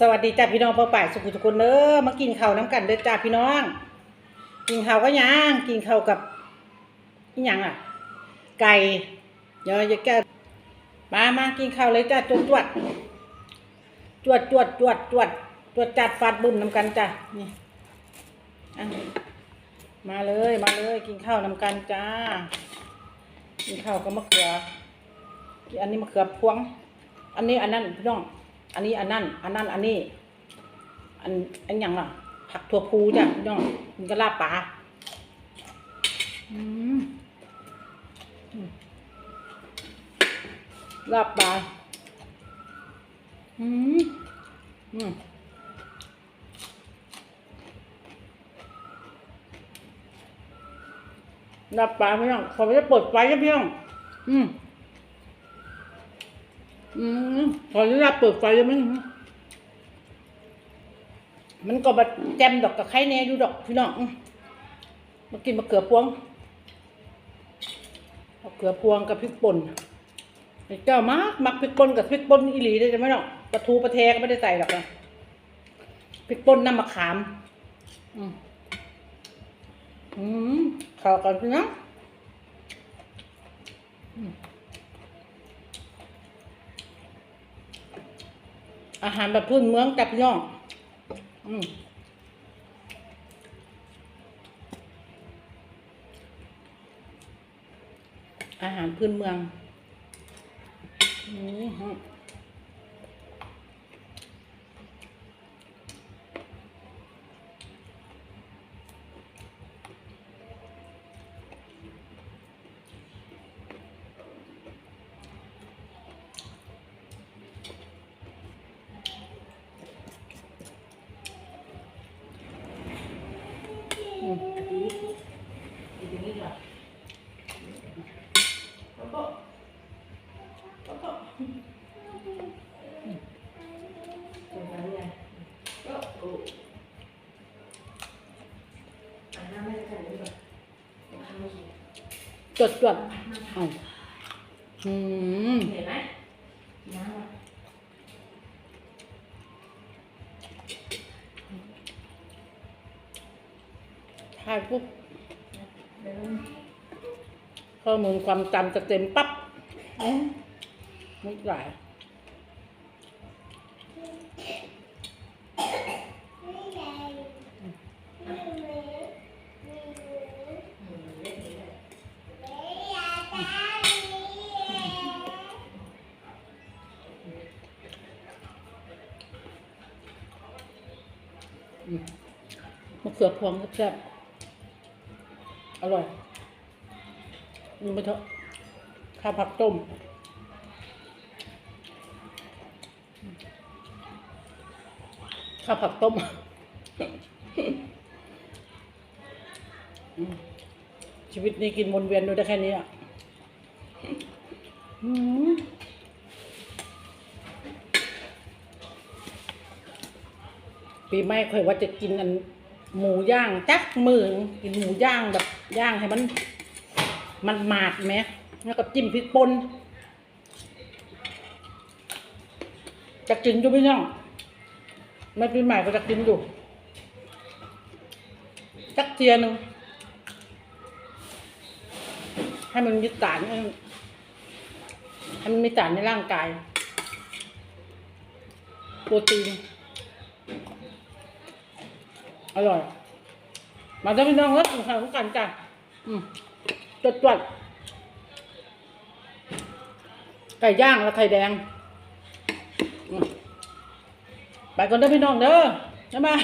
สวัสดีจ้าพี่น้องพ่อป่ายสุขุทุกคนเด้อมากินข้าวน้ำกันเด้อจ้าพี่น้อง กินข้าวก็ยังกินข้าวกับอีหยังอะ ไก่เดี๋ยวจะแกมามากินข้าวเลยจ้าจวดจวดจวดจวดจวดจวดจวดจัดฟาดบุญน้ำกันจ้านี่มาเลยมาเลยกินข้าวน้ำกันจ้า กินข้าวกับมะเขืออันนี้มะเขือพวง อันนี้อันนั้นพี่น้อง อันนี้อันนั้นอันนั้นอันนี้ อันอันหยังล่ะ ผักถั่วพูจ้ะพี่น้องมันก็ลาบปลาอืมอืมลาบปลาอืมอืมลาบปลาพี่น้องขอไปจะเปิดไฟนะพี่น้องอืม อืมขออนุญาตเปิดไฟเลยมั้ยมันก็มาแจมดอกกับไข่แน่อยู่ดอกพี่น้องอื้อมากินมะเขือพวงมะเขือพวงกับพริกป่นเจ้ามากมักพริกป่นกับพริกป่นอีหลีได้ไหมน้องปลาทูปลาแทก็ไม่ได้ใส่หรอกนะพริกป่นน้ำมะขาม อืมอืมข้ากันพี่น้องอ อาหารแบบพื้นเมืองกับพี่น้องอืมอาหารพื้นเมืองอืม จดจดเอาอืมเห็นไหมน้ำอะถ่ายปุ๊บเดินข้อมูลความจำจะเต็มปั๊บเอ๊ะไม่ไหล มะเขือพวงแซ่บๆอร่อยนี่ไปเถอะข้าวผักต้มข้าวผักต้มอืมชีวิตนี้กินวนเวียนดูได้แค่นี้อะอืม ปีใหม่ค่อยว่าจะกินอันหมูย่างจักมือกินหมูย่างแบบย่างให้มัน มันหมาดไหมแล้วก็จิ้มพริกป่นจะกินอยู่พี่น้องไม่ปีใหม่ก็จะกินอยู่จักเทียนึงให้มันมีสารให้มันมีสารในร่างกาย โปรตีน อร่อย มาเด้อพี่น้องแล้วกินข้ากันจ้ะอืมจดจวดไก่ย่างและไข่แดง ไปก่อนเด้อพี่น้องเด้อบ๊ายบาย